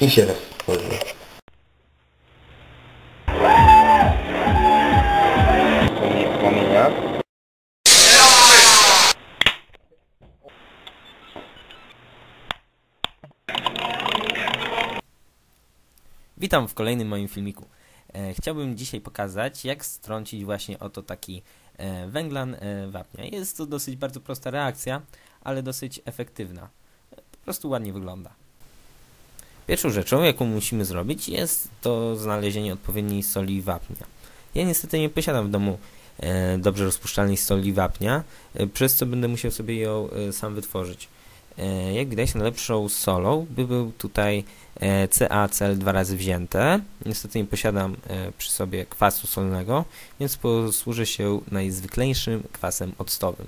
I się tworzy. Płomienia. Witam w kolejnym moim filmiku. E, chciałbym dzisiaj pokazać, jak strącić właśnie oto taki e, węglan e, wapnia. Jest to dosyć bardzo prosta reakcja, ale dosyć efektywna. E, Po prostu ładnie wygląda. Pierwszą rzeczą, jaką musimy zrobić, jest to znalezienie odpowiedniej soli wapnia. Ja niestety nie posiadam w domu e, dobrze rozpuszczalnej soli wapnia, e, przez co będę musiał sobie ją e, sam wytworzyć. Jak widać, najlepszą solą by był tutaj CaCl dwa razy wzięte. Niestety nie posiadam przy sobie kwasu solnego, więc posłużę się najzwyklejszym kwasem octowym.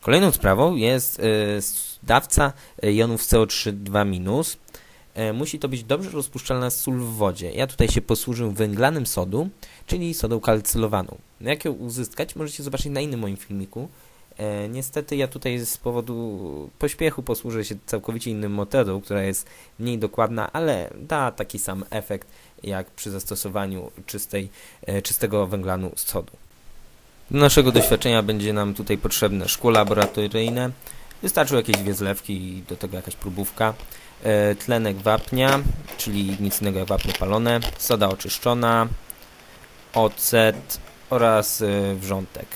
Kolejną sprawą jest dawca jonów CO3 2-. E, Musi to być dobrze rozpuszczalna sól w wodzie. Ja tutaj się posłużę węglanym sodu, czyli sodą kalcylowaną. Jak ją uzyskać, możecie zobaczyć na innym moim filmiku. E, niestety ja tutaj z powodu pośpiechu posłużę się całkowicie inną metodą, która jest mniej dokładna, ale da taki sam efekt jak przy zastosowaniu czystej, e, czystego węglanu sodu. Do naszego doświadczenia będzie nam tutaj potrzebne szkło laboratoryjne, wystarczą jakieś dwie zlewki i do tego jakaś próbówka, tlenek wapnia, czyli nic innego jak wapno palone, soda oczyszczona, ocet oraz e, wrzątek.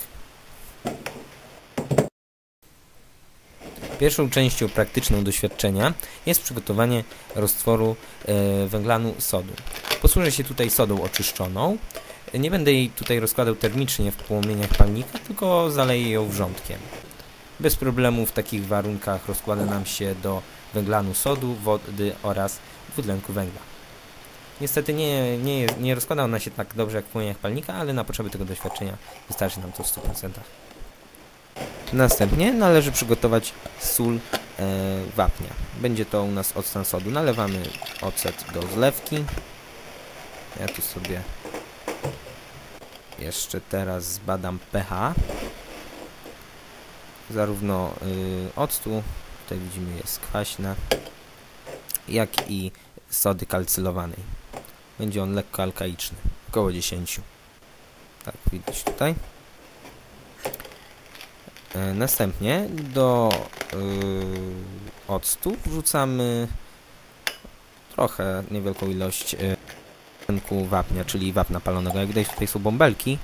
Pierwszą częścią praktyczną doświadczenia jest przygotowanie roztworu e, węglanu sodu. Posłużę się tutaj sodą oczyszczoną. Nie będę jej tutaj rozkładał termicznie w płomieniach palnika, tylko zaleję ją wrzątkiem. Bez problemu w takich warunkach rozkłada nam się do węglanu sodu, wody oraz dwutlenku węgla. Niestety nie, nie, nie rozkłada ona się tak dobrze jak w płomieniach palnika, ale na potrzeby tego doświadczenia wystarczy nam to w 100%. Następnie należy przygotować sól e, wapnia. Będzie to u nas octan sodu. Nalewamy ocet do zlewki. Ja tu sobie jeszcze teraz zbadam pH. Zarówno y, octu, tutaj widzimy jest kwaśna, jak i sody kalcylowanej. Będzie on lekko alkaiczny, około 10. Tak widać tutaj. E, Następnie do yy, octu wrzucamy trochę niewielką ilość tlenku wapnia, czyli wapna palonego. Jak widać tutaj są bąbelki,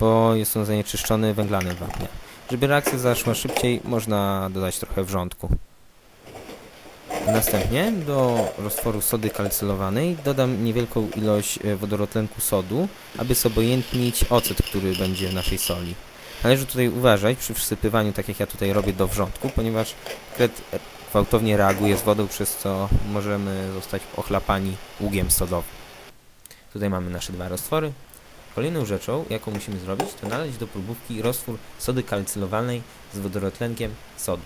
bo jest on zanieczyszczony węglanem wapnia. Żeby reakcja zaszła szybciej, można dodać trochę wrzątku. Następnie do roztworu sody kalcylowanej dodam niewielką ilość e, wodorotlenku sodu, aby zobojętnić ocet, który będzie w naszej soli. Należy tutaj uważać przy wsypywaniu, tak jak ja tutaj robię do wrzątku, ponieważ kret e, gwałtownie reaguje z wodą, przez co możemy zostać ochlapani ługiem sodowym. Tutaj mamy nasze dwa roztwory. Kolejną rzeczą, jaką musimy zrobić, to nalać do próbówki roztwór sody kalcylowanej z wodorotlenkiem sodu.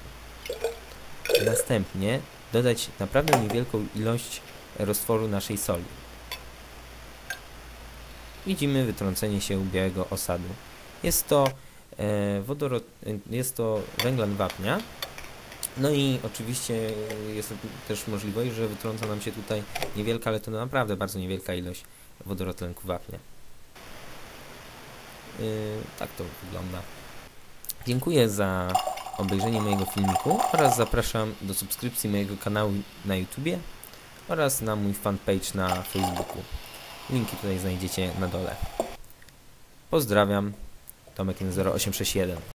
Następnie dodać naprawdę niewielką ilość roztworu naszej soli. Widzimy wytrącenie się białego osadu. Jest to e, wodorot, jest to węglan wapnia. No i oczywiście jest też możliwość, że wytrąca nam się tutaj niewielka, ale to naprawdę bardzo niewielka ilość wodorotlenku wapnia. E, tak to wygląda. Dziękuję za obejrzenie mojego filmiku oraz zapraszam do subskrypcji mojego kanału na YouTubie oraz na mój fanpage na Facebooku. Linki tutaj znajdziecie na dole. Pozdrawiam. Tomek 0861.